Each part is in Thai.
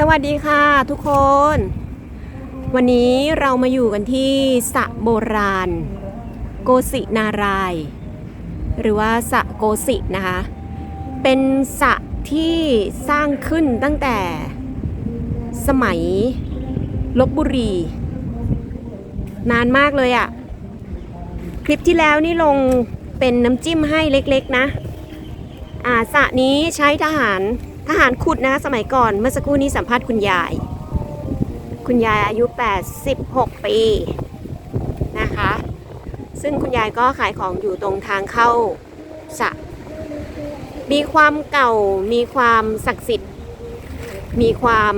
สวัสดีค่ะทุกคน วันนี้เรามาอยู่กันที่สระโบราณ โกสินาราย หรือว่าสะโกสินะคะ เป็นสระที่สร้างขึ้นตั้งแต่สมัยลบบุรี นานมากเลยอะ่ะ คลิปที่แล้วนี่ลงเป็นน้ำจิ้มให้เล็กๆนะ อ่าสระนี้ใช้ทหาร ทหารขุดนะสมัยก่อนเมื่อสักครู่นี้สัมภาษณ์คุณยาย คุณยายอายุ 86 ปีนะคะ ซึ่งคุณยายก็ขายของอยู่ตรงทางเข้าสระมีความเก่ามีความศักดิ์สิทธิ์ มีความ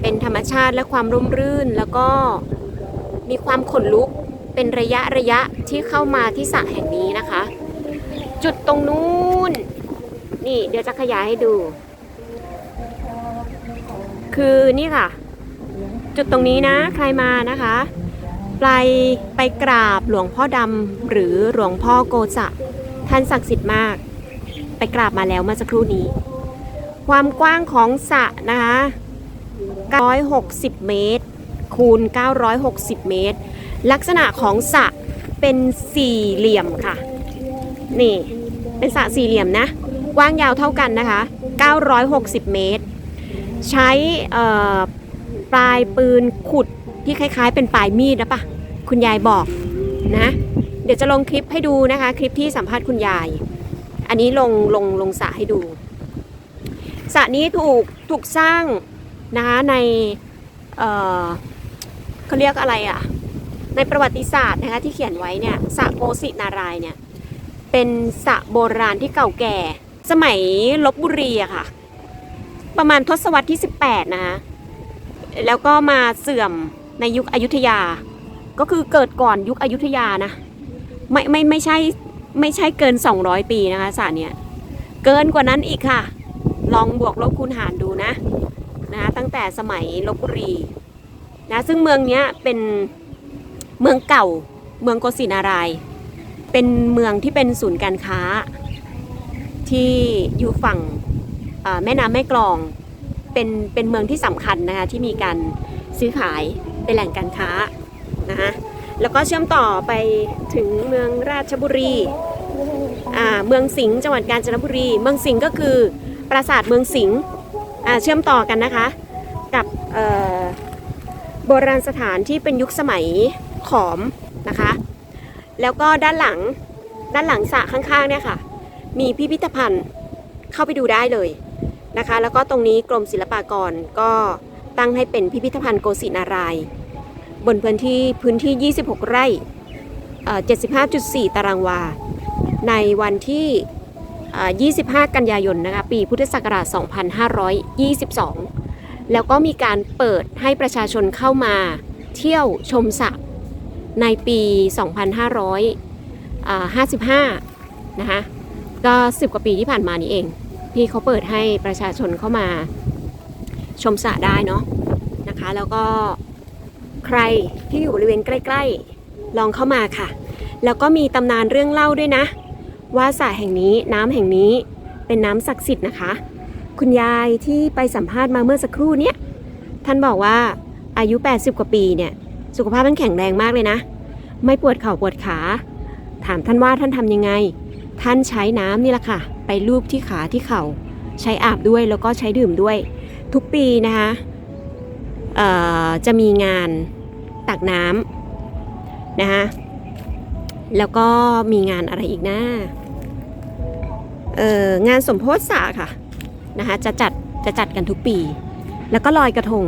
เป็นธรรมชาติและความร่มรื่น แล้วก็มีความขนลุกเป็นระยะระยะที่เข้ามาที่สระแห่งนี้นะคะ จุดตรงนู้น นี่เดี๋ยวจะขยายให้ดู คือนี่ค่ะ จุดตรงนี้นะใครมานะคะไปไปกราบหลวงพ่อดำหรือหลวงพ่อโกจะท่านศักดิ์สิทธิ์มาก ไปกราบมาแล้วเมื่อสักครู่นี้ ความกว้างของสระนะคะ960 เมตร คูณ 960 เมตร ลักษณะของสระเป็นสี่เหลี่ยมค่ะ นี่ เป็นสระสี่เหลี่ยมนะ กว้างยาวเท่ากันนะคะ 960 เมตร ใช้ปลายปืนขุดที่คล้าย ๆ เป็นปลายมีดนะปะคุณยายบอกนะ เดี๋ยวจะลงคลิปให้ดูนะคะ คลิปที่สัมภาษณ์คุณยาย อันนี้ลงลงลงสระให้ดูสระนี้ถูกถูกสร้างนะคะในเเขาเรียกอะไรอะ่ะ ในประวัติศาสตร์นะคะที่เขียนไว้เนี่ยสระโกสินารายเนี่ยเป็นสระโบราณที่เก่าแก่ สมัยลบบุรีอะค่ะ ประมาณทศวรรษที่ 18 นะคะแล้วก็มาเสื่อมในยุคอยุธยา ก็คือเกิดก่อนยุคอยุธยานะ ไม่ไม่ไม่ใช่ไม่ใช่เกิน 200 ปีนะคะสระเนี่ยเกินกว่านั้นอีกค่ะ ลองบวกลบคูณหารดูนะนะตั้งแต่สมัยลบบุรีนะซึ่งเมืองเนี้ยเป็นเมืองเก่าเมืองโกสินาราย เป็นเมืองที่เป็นศูนย์การค้า ที่อยู่ฝั่งแม่น้ำแม่กลองเป็นเป็นเมืองที่สำคัญนะคะที่มีการซื้อขายเป็นแหล่งการค้านะคะแล้วก็เชื่อมต่อไปถึงเมืองราชบุรีเมืองสิงห์จังหวัดกาญจนบุรี เมืองสิงห์ก็คือปราสาทเมืองสิงห์เชื่อมต่อกันนะคะ กับโบราณสถานที่เป็นยุคสมัยขอมนะคะ แล้วก็ด้านหลังด้านหลังสระข้างๆเนี่ยค่ะ มีพิพิธภัณฑ์เข้าไปดูได้เลยนะคะ แล้วก็ตรงนี้กรมศิลปากรก็ตั้งให้เป็นพิพิธภัณฑ์โกศินาราย บนพื้นที่พื้นที่ 26 ไร่เอ่อ75.4 ตารางวา ในวันที่เอ่อ25 กันยายนนะคะปีพุทธศักราช 2522 แล้วก็มีการเปิดให้ประชาชนเข้ามาเที่ยวชมสระในปี 2555 นะคะ ก็10กว่าปีที่ผ่านมานี้เองพี่เขาเปิดให้ประชาชนเข้ามาชมสระได้เนาะนะคะ แล้วก็ใครที่อยู่บริเวณใกล้ ๆ ลองเข้ามาค่ะ แล้วก็มีตำนานเรื่องเล่าด้วยนะ ว่าสระแห่งนี้น้ำแห่งนี้เป็นน้ำศักดิ์สิทธิ์นะคะ คุณยายที่ไปสัมภาษณ์มาเมื่อสักครู่เนี้ยท่านบอกว่าอายุ 80 กว่าปีเนี่ย สุขภาพท่านแข็งแรงมากเลยนะ ไม่ปวดเข่าปวดขา ถามท่านว่าท่านทำยังไง ท่านใช้น้ำนี่แหละค่ะ ไปลูบที่ขาที่เข่าใช้อาบด้วยแล้วก็ใช้ดื่มด้วย ทุกปีนะคะจะมีงานตักน้ำนะคะแล้วก็มีงานอะไรอีกนะเอ่องานสมโพธิสระค่ะนะคะจะจัดจะจัดกันทุกปี แล้วก็ลอยกระทง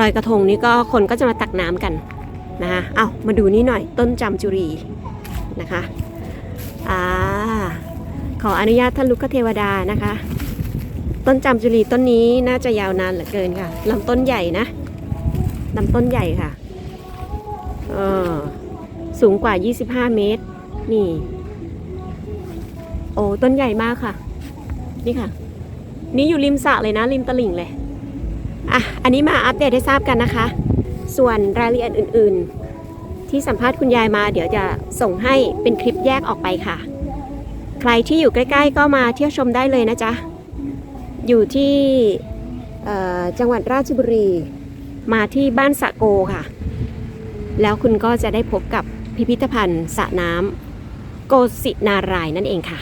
ลอยกระทงนี่ก็คนก็จะมาตักน้ำกันนะคะเอามาดูนี่หน่อยต้นจำจุรีนะคะ อ่าขออนุญาตท่านลุกเทวดานะคะ ต้นจามจุลีต้นนี้น่าจะยาวนานเหลือเกินค่ะลำต้นใหญ่นะลำต้นใหญ่ค่ะเออสูงกว่า 25 เมตร นี่ โอ้ต้นใหญ่มากค่ะ นี่ค่ะ นี่อยู่ริมสระเลยนะ ริมตลิ่งเลย อะ อันนี้มาอัปเดตให้ทราบกันนะคะ ส่วนรายละเอียดอื่น ๆ ที่สัมภาษณ์คุณยายมาเดี๋ยวจะส่งให้เป็นคลิปแยกออกไปค่ะ ใครที่อยู่ใกล้ๆ ก็มาเที่ยวชมได้เลยนะจ๊ะ อยู่ที่จังหวัดราชบุรี มาที่บ้านสะโกค่ะ แล้วคุณก็จะได้พบกับพิพิธภัณฑ์สระน้ำโกสินารายนั่นเองค่ะ